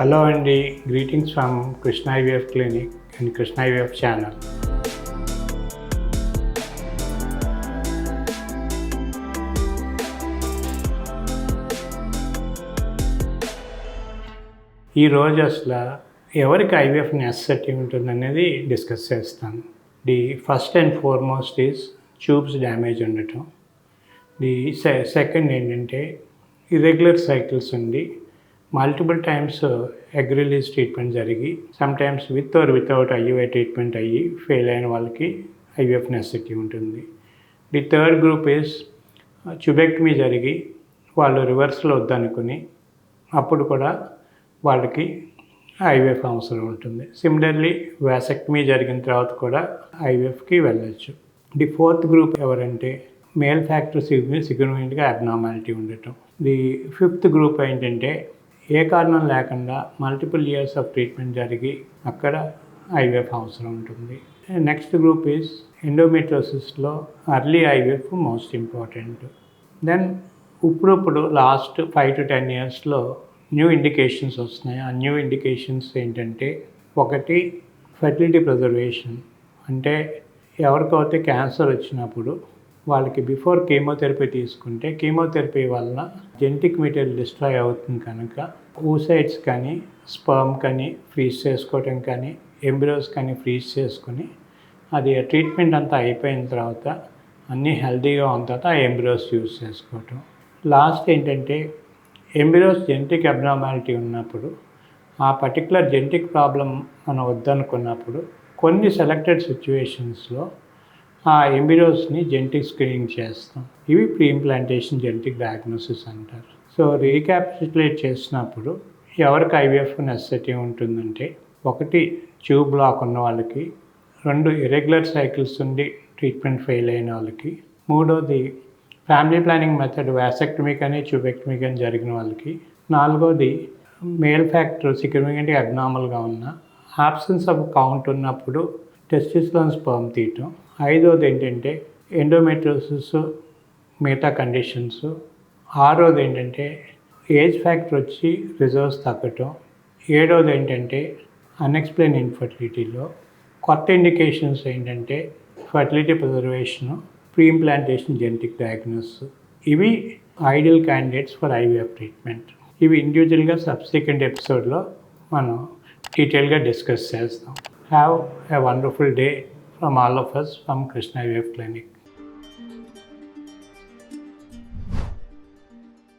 Hello అండి greetings from Krishna IVF clinic and Krishna IVF channel. ఈ రోజు అసలు ఎవరికి ఐవీఎఫ్ నెసెసిటీ ఉంటుంది అనేది డిస్కస్ చేస్తాను the first and foremost is tubes damage ఉండటం ది సెకండ్ ఏంటంటే ఇర్రెగ్యులర్ సైకిల్స్ ఉండి multiple times egg release treatment జరిగి some times with or without IUI treatment అయ్యి ఫెయిల్ అయిన వాళ్ళకి ఐవీఎఫ్ నెసిటీ ఉంటుంది. The third group is tubectomy జరిగి వాళ్ళు రివర్స్లో వద్దనుకుని అప్పుడు కూడా వాళ్ళకి ఐవీఎఫ్ అవసరం ఉంటుంది. సిమిలర్లీ వ్యాసెక్టమీ జరిగిన తర్వాత కూడా ఐవీఎఫ్కి వెళ్ళచ్చు. ది ఫోర్త్ గ్రూప్ ఎవరంటే మేల్ ఫ్యాక్టర్ సిగ్నిఫికెంట్గా అబ్నార్మాలిటీ ఉండటం. ది ఫిఫ్త్ గ్రూప్ ఏంటంటే ఏ కారణం లేకుండా మల్టిపుల్ ఇయర్స్ ఆఫ్ ట్రీట్మెంట్ జరిగి అక్కడ ఐవీఎఫ్ అవసరం ఉంటుంది. Next group is ఎండోమెట్రోసిస్లో early IVF most important then ఇప్పుడప్పుడు last five to ten ఇయర్స్లో న్యూ ఇండికేషన్స్ వస్తున్నాయి. ఆ న్యూ ఇండికేషన్స్ ఏంటంటే ఒకటి ఫెర్టిలిటీ ప్రిజర్వేషన్ అంటే ఎవరికైతే క్యాన్సర్ వచ్చినప్పుడు వాళ్ళకి బిఫోర్ కీమోథెరపీ తీసుకుంటే కీమోథెరపీ వలన జెనెటిక్ మెటీరియల్ డిస్ట్రాయ్ అవుతుంది కనుక ఊసైడ్స్ కానీ స్పర్మ్ కానీ ఫ్రీజ్ చేసుకోవటం కానీ ఎంబ్రియోస్ కానీ ఫ్రీజ్ చేసుకుని అది ట్రీట్మెంట్ అంతా అయిపోయిన తర్వాత అన్నీ హెల్తీగా ఉన్న తర్వాత ఆ యూజ్ చేసుకోవటం. లాస్ట్ ఏంటంటే ఎంబ్రియోస్ జెనెటిక్ అబ్నార్మాలిటీ ఉన్నప్పుడు ఆ పర్టికులర్ జెనెటిక్ ప్రాబ్లం మనం వద్దనుకున్నప్పుడు కొన్ని సెలెక్టెడ్ సిచ్యువేషన్స్లో ఆ ఎంబిరోస్ని జెనెటిక్ స్క్రీనింగ్ చేస్తాం. ఇవి ప్రీ ఇంప్లాంటేషన్ జెనెటిక్ డయాగ్నోసిస్ అంటారు. సో రీక్యాపిచులేట్ చేసినప్పుడు ఎవరికి ఐవీఎఫ్ నెసెసిటీ ఉంటుందంటే ఒకటి ట్యూబ్ బ్లాక్ ఉన్న వాళ్ళకి రెండు ఇరెగ్యులర్ సైకిల్స్ ఉండి ట్రీట్మెంట్ ఫెయిల్ అయిన వాళ్ళకి మూడోది ఫ్యామిలీ ప్లానింగ్ మెథడ్ వ్యాసెక్టమీ కానీ ట్యూబెక్టమీ కానీ జరిగిన వాళ్ళకి నాలుగోది మేల్ ఫ్యాక్టర్ సిగ్నిఫికెంట్గా అబ్నార్మల్గా ఉన్న ఆబ్సెన్స్ ఆఫ్ కౌంట్ ఉన్నప్పుడు టెస్టిస్లోన్ స్పర్మ్ తీయటం ఐదోది ఏంటంటే ఎండోమెట్రోసిస్ మిగతా కండిషన్స్ ఆరోది ఏంటంటే ఏజ్ ఫ్యాక్టర్ వచ్చి రిజర్వ్స్ తగ్గటం. ఏడోది ఏంటంటే అన్ఎక్స్ప్లెయిన్ ఇన్ఫర్టిలిటీలో కొత్త ఇండికేషన్స్ ఏంటంటే fertility preservation pre implantation genetic diagnosis ఇవి ideal candidates for IVF treatment ఇవి ఇండివిజువల్గా సబ్సిక్వెంట్ ఎపిసోడ్లో మనం డీటెయిల్గా డిస్కస్ చేస్తాం. Have a wonderful day from all of us from Krishna Wave Clinic.